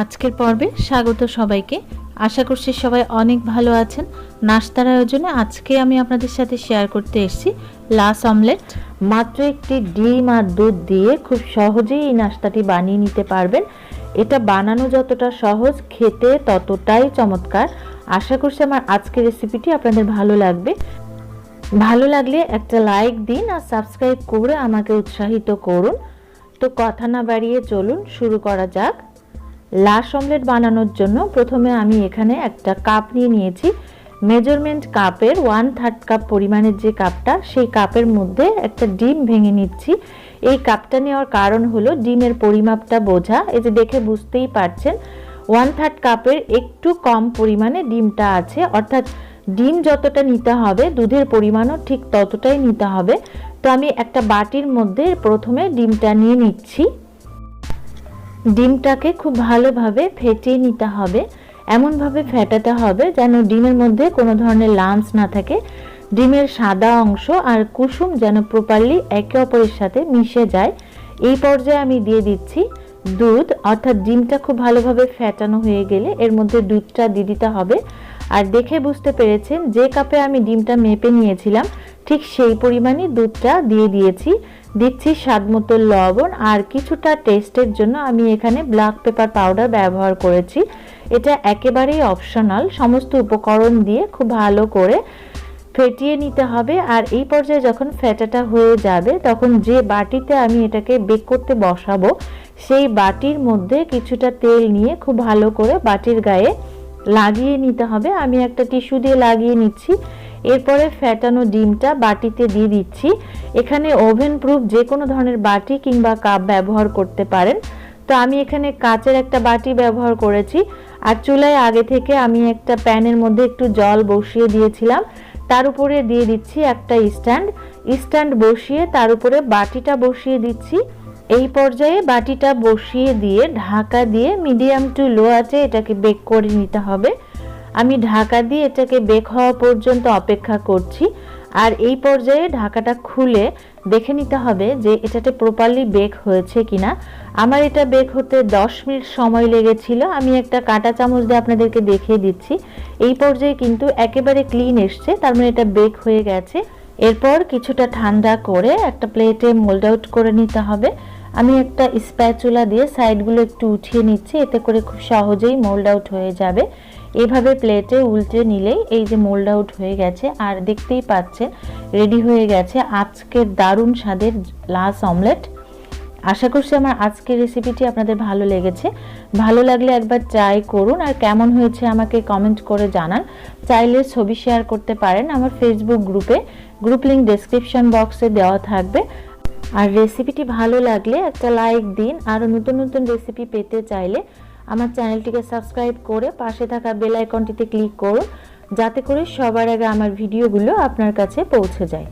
আজকের পর্বে স্বাগত সবাইকে। আশা করছি সবাই অনেক ভালো আছেন। নাস্তার আয়োজনে আজকে আমি আপনাদের সাথে শেয়ার করতে এসেছি লাস অমলেট। মাত্র একটি ডিম আর দুধ দিয়ে খুব সহজেই এই নাস্তাটি বানিয়ে নিতে পারবেন। এটা বানানো যতটা সহজ, খেতে ততটাই চমৎকার। আশা করছি আমার আজকের রেসিপিটি আপনাদের ভালো লাগবে। ভালো লাগলে একটা লাইক দিন আর সাবস্ক্রাইব করে আমাকে উৎসাহিত করুন। তো কথা না বাড়িয়ে চলুন, শুরু করা যাক। লাশ অমলেট বানানোর জন্য প্রথমে আমি এখানে একটা কাপ নিয়ে নিয়েছি। মেজারমেন্ট কাপের ওয়ান থার্ড কাপ পরিমাণের যে কাপটা, সেই কাপের মধ্যে একটা ডিম ভেঙে নিচ্ছি। এই কাপটা নেওয়ার কারণ হলো ডিমের পরিমাপটা বোঝা। এই যে দেখে বুঝতেই পারছেন, ওয়ান থার্ড কাপের একটু কম পরিমাণে ডিমটা আছে। অর্থাৎ ডিম যতটা নিতে হবে, দুধের পরিমাণও ঠিক ততটাই নিতে হবে। তো আমি একটা বাটির মধ্যে প্রথমে ডিমটা নিয়ে নিচ্ছি। ডিমটাকে খুব ভালোভাবে ফেটিয়ে নিতে হবে। এমনভাবে ফেটাতে হবে যেন ডিমের মধ্যে কোনো ধরনের লামস না থাকে। ডিমের সাদা অংশ আর কুসুম যেন প্রপারলি একে অপরের সাথে মিশে যায়। এই পর্যায়ে আমি দিয়ে দিচ্ছি দুধ। অর্থাৎ ডিমটা খুব ভালোভাবে ফেটানো হয়ে গেলে এর মধ্যে দুধটা দিয়ে দিতে হবে। আর দেখে বুঝতে পেরেছেন, যে কাপে আমি ডিমটা মেপে নিয়েছিলাম ঠিক সেই পরিমাণে দুধটা দিয়ে দিয়েছি। দিচ্ছি স্বাদ মতো লবণ আর কিছুটা টেস্টের জন্য আমি এখানে ব্ল্যাক পেপার পাউডার ব্যবহার করেছি। এটা একেবারেই অপশনাল সমস্ত উপকরণ দিয়ে খুব ভালো করে ফেটিয়ে নিতে হবে আর এই পর্যায়ে যখন ফেটাটা হয়ে যাবে, তখন যে বাটিতে আমি এটাকে বেক করতে বসাবো, সেই বাটির মধ্যে কিছুটা তেল নিয়ে খুব ভালো করে বাটির গায়ে লাগিয়ে নিতে হবে। আমি একটা টিস্যু দিয়ে লাগিয়ে নিচ্ছি। এরপরে ফ্যাটানো ডিমটা বাটিতে দিয়ে দিচ্ছি। এখানে ওভেন প্রুফ যে কোনো ধরনের বাটি কিংবা কাপ ব্যবহার করতে পারেন। তো আমি এখানে কাচের একটা বাটি ব্যবহার করেছি। আর চুলায় আগে থেকে আমি একটা প্যানের মধ্যে একটু জল বসিয়ে দিয়েছিলাম। তার উপরে দিয়ে দিচ্ছি একটা স্ট্যান্ড। স্ট্যান্ড বসিয়ে তার উপরে বাটিটা বসিয়ে দিচ্ছি। এই পর্যায়ে বাটিটা বসিয়ে দিয়ে ঢাকা দিয়ে মিডিয়াম টু লো আছে এটাকে বেক করে নিতে হবে। আমি ঢাকা দিয়ে এটাকে বেক হওয়া পর্যন্ত অপেক্ষা করছি, আর এই পর্যায়ে ঢাকাটা খুলে দেখে নিতে হবে যে এটাতে প্রপারলি বেক হয়েছে কিনা। আমার এটা বেক হতে 10 মিনিট সময় লেগেছিল, আমি একটা কাঁটা চামচ দিয়ে আপনাদেরকে দেখিয়ে দিচ্ছি। এই পর্যায়ে কিন্তু একেবারে ক্লিন এসছে, তার মানে এটা বেক হয়ে গেছে। এরপর কিছুটা ঠান্ডা করে একটা প্লেটে মোল্ড আউট করে নিতে হবে। আমি একটা স্প্যাচুলা দিয়ে সাইডগুলো একটু উঠিয়ে নিচ্ছি, এতে করে খুব সহজেই মোল্ড আউট হয়ে যাবে। এভাবে প্লেটে উল্টে নিলেই এই যে মোল্ড আউট হয়ে গেছে। আর দেখতেই পাচ্ছেন রেডি হয়ে গেছে আজকের দারুণ স্বাদের লাস অমলেট আশা করছি আমার আজকের রেসিপিটি আপনাদের ভালো লেগেছে। ভালো লাগলে একবার ট্রাই করুন। আর কেমন হয়েছে আমাকে কমেন্ট করে জানান। চাইলে ছবি শেয়ার করতে পারেন আমার ফেসবুক গ্রুপে গ্রুপ লিঙ্ক ডেসক্রিপশন বক্সে দেওয়া থাকবে। আর রেসিপিটি ভালো লাগলে একটা লাইক দিন। আরও নতুন নতুন রেসিপি পেতে চাইলে আমার চ্যানেলটিকে সাবস্ক্রাইব করে পাশে থাকা বেল আইকনটিতে ক্লিক করুন যাতে করে সবার আগে আমার ভিডিওগুলো আপনার কাছে পৌঁছে যায়।